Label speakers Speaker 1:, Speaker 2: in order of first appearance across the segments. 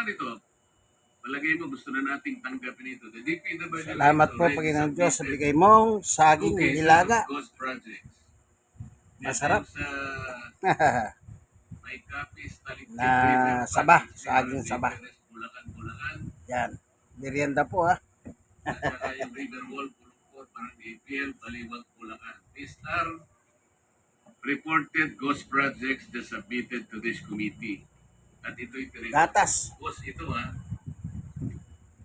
Speaker 1: paano ito? Palagay mo, gusto na nating tanggapin ito. The DPWH
Speaker 2: Salamat po, Panginoon Diyos, sa bigay mong saging
Speaker 1: cases
Speaker 2: nilaga. Masarap.
Speaker 1: Sa may copies,
Speaker 2: Na
Speaker 1: River,
Speaker 2: saba,
Speaker 1: Pasig,
Speaker 2: saging
Speaker 1: River,
Speaker 2: saba.
Speaker 1: Bulacan, Bulacan.
Speaker 2: Yan. Merienda po ha.
Speaker 1: At saka yung River Wall, Pulukpot, parang APL, Baliwag, Bulacan. These are reported ghost projects that submitted to this committee. At ito'y tinignan.
Speaker 2: Gatas.
Speaker 1: Tapos ito ha,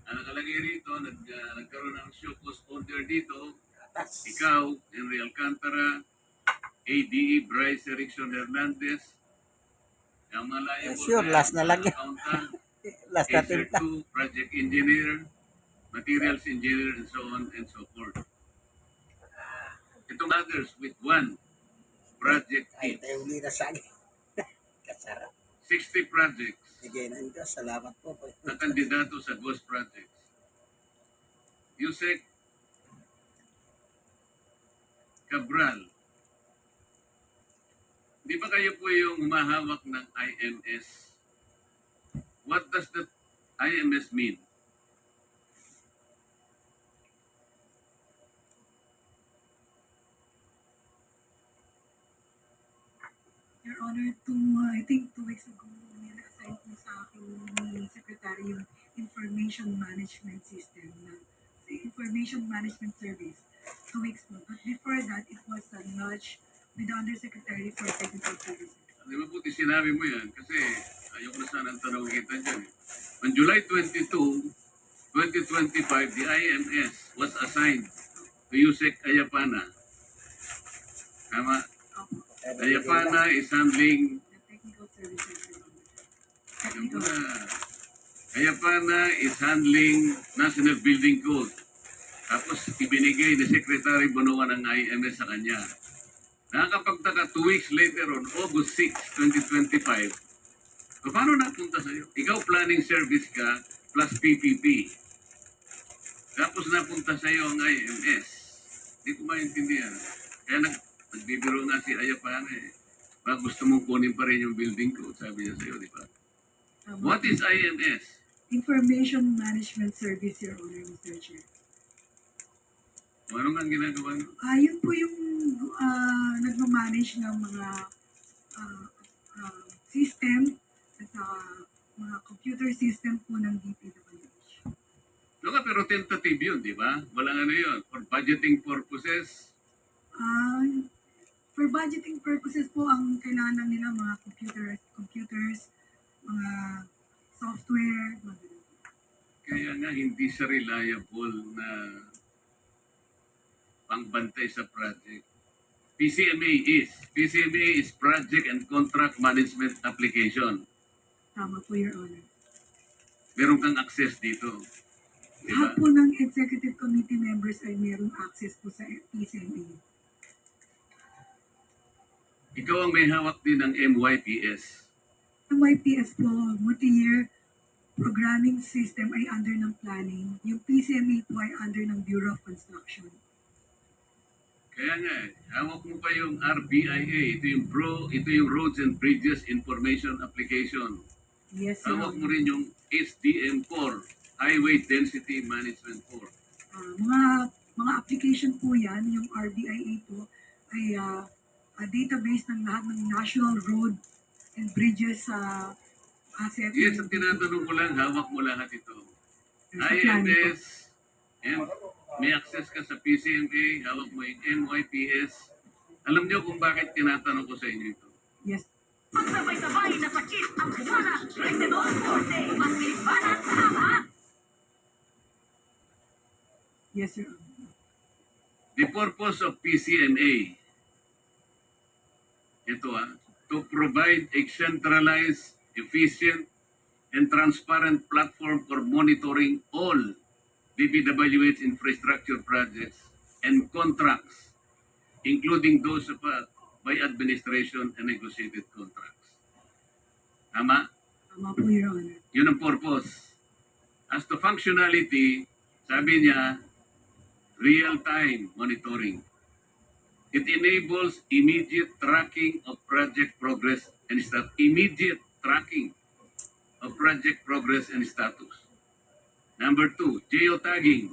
Speaker 1: ang nakalagay rito, nag, uh, nagkaroon ng show cause order dito,
Speaker 2: Gatas.
Speaker 1: ikaw, Henry Alcantara, ADE Bryce Erickson Hernandez, ang mga liable
Speaker 2: sure. Last na lang yan.
Speaker 1: accountant,
Speaker 2: Last na
Speaker 1: Acer
Speaker 2: timpla.
Speaker 1: 2, project engineer, materials engineer, and so on and so forth. Itong others with one project
Speaker 2: Ay,
Speaker 1: each.
Speaker 2: tayo uli na saging. Kasarap.
Speaker 1: 60 projects
Speaker 2: ng Diyos. Salamat po.
Speaker 1: na kandidato sa ghost projects. Yusek Cabral. Di ba kayo po yung humahawak ng IMS? What does that IMS mean?
Speaker 3: Your Honor, two, uh, I think two weeks ago, nila-assign po sa akin ni Secretary yung Information Management System na Information Management Service. Two weeks po. But before that, it was a nudge with the Undersecretary for Technical Services.
Speaker 1: Di ba puti sinabi mo yan? Kasi ayoko na sana ang tanong kita dyan. eh. On July 22, 2025, the IMS was assigned to Yusek Ayapana. Tama? Ayapana is handling
Speaker 3: the Technical Services. Your Honor.
Speaker 1: Alam ko
Speaker 3: Technical.
Speaker 1: na. Ayapana is handling National Building Code. Tapos ibinigay ni Secretary Bonoan ng IMS sa kanya. Nakakapagtaka two weeks later on August 6, 2025. So, paano napunta sa'yo? Ikaw planning service ka plus PPP. Tapos napunta sa'yo ang IMS. Hindi ko maintindihan. Kaya nag, nagbibiro nga si Ayapana eh. Baka gusto mong kunin pa rin yung building code, sabi niya sa'yo, di ba? What is IMS?
Speaker 3: Information Management Service, Your Honor, Mr. Chair.
Speaker 1: Ano nga ang ginagawa nyo?
Speaker 3: Ah, yun po yung ah, nagmamanage ng mga ah, ah, system at saka mga computer system po ng DPWH.
Speaker 1: No pero tentative yun, di ba? Walang ano yun. For budgeting purposes,
Speaker 3: Ah, for budgeting purposes po, ang kailangan lang nila mga computers, computers, mga software, mga ganun.
Speaker 1: kaya nga hindi siya reliable na pangbantay sa project. PCMA is. PCMA is Project and Contract Management Application.
Speaker 3: Tama po, Your Honor.
Speaker 1: Meron kang access dito. Di ba?
Speaker 3: Lahat po ng executive committee members ay mayroong access po sa PCMA.
Speaker 1: Ikaw ang may hawak din ng MYPS.
Speaker 3: Ang YPS po, multi-year programming system ay under ng planning. Yung PCMA po ay under ng Bureau of Construction.
Speaker 1: Kaya nga, eh, hawak mo pa yung RBIA. Ito yung Pro, ito yung Roads and Bridges Information Application.
Speaker 3: Yes, Your
Speaker 1: Hawak mo rin yung HDM4, Highway Density Management 4.
Speaker 3: Ah, mga mga application po yan, yung RDIA po, ay ah, a database ng lahat ng national road and bridges sa asset.
Speaker 1: Yes, ang tinatanong ko lang, hawak mo lahat ito.
Speaker 3: Sa.
Speaker 1: IMS, M, may access ka sa PCMA, hawak mo yung NYPS. Alam niyo kung bakit tinatanong ko sa inyo ito.
Speaker 3: Yes.
Speaker 4: Pagsabay-sabay na sakit ang kumana, Presidor Forte, mas bilis banat sa lahat.
Speaker 3: Yes, Honor.
Speaker 1: The purpose of PCMA, ito ah, to provide a centralized, efficient, and transparent platform for monitoring all DPWH infrastructure projects and contracts, including those of, by administration and negotiated contracts. Tama?
Speaker 3: Tama po, Your Honor.
Speaker 1: Yun ang purpose. As to functionality, sabi niya, real-time monitoring. It enables immediate tracking of project progress and stuff. Immediate tracking of project progress and status. Number two, geotagging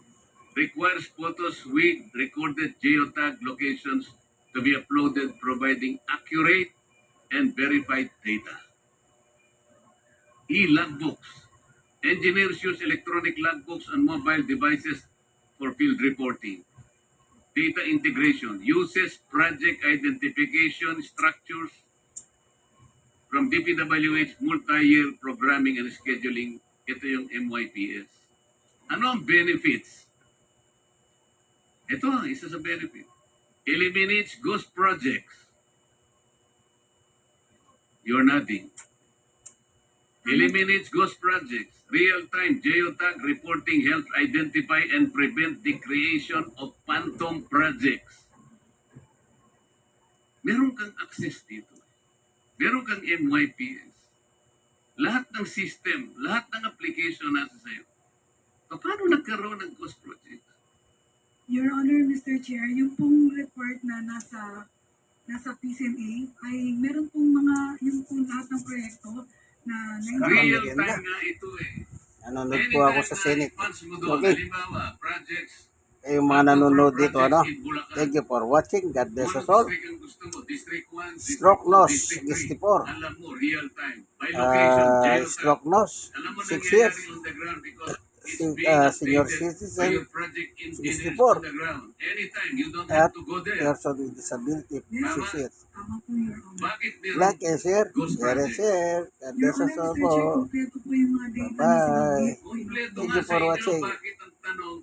Speaker 1: requires photos with recorded geotag locations to be uploaded providing accurate and verified data. E-logbooks. Engineers use electronic logbooks on mobile devices for field reporting. Data integration uses project identification structures from DPWH multi-year programming and scheduling. Ito yung MYPS. Ano ang benefits? Ito, isa sa benefit. Eliminates ghost projects. You're nodding. Eliminates ghost projects. Real-time geotag reporting helps identify and prevent the creation of phantom projects. Meron kang access dito. Meron kang MYPS. Lahat ng system, lahat ng application nasa sa'yo. Paano nagkaroon ng ghost projects?
Speaker 3: Your Honor, Mr. Chair, yung pong report na nasa nasa PCMA ay meron pong mga yung pong lahat ng proyekto na
Speaker 1: Real time nga ito eh.
Speaker 2: Nanonood po ako sa Senate. Okay. Eh, yung mga nanonood dito, ano? Thank you for watching. God bless us
Speaker 1: anong
Speaker 2: all.
Speaker 1: district ang gusto mo, District 1, District
Speaker 2: Stroke
Speaker 1: 2,
Speaker 2: nose,
Speaker 1: District 3.
Speaker 2: 64.
Speaker 1: Alam mo, real time. By location,
Speaker 2: Uh, stroke nose,
Speaker 1: Alam mo
Speaker 2: 6
Speaker 1: nangyayari
Speaker 2: years. Uh, senior citizen,
Speaker 1: by your project engineers
Speaker 2: 64.
Speaker 1: on the ground. Anytime, you don't
Speaker 2: At
Speaker 1: there.
Speaker 2: person with disability, 6 years.
Speaker 3: po, Your Honor.
Speaker 1: Bakit meron?
Speaker 2: Like and
Speaker 3: Honor,
Speaker 2: us all po. Bye-bye.
Speaker 1: Kompleto
Speaker 2: Thank you for watching.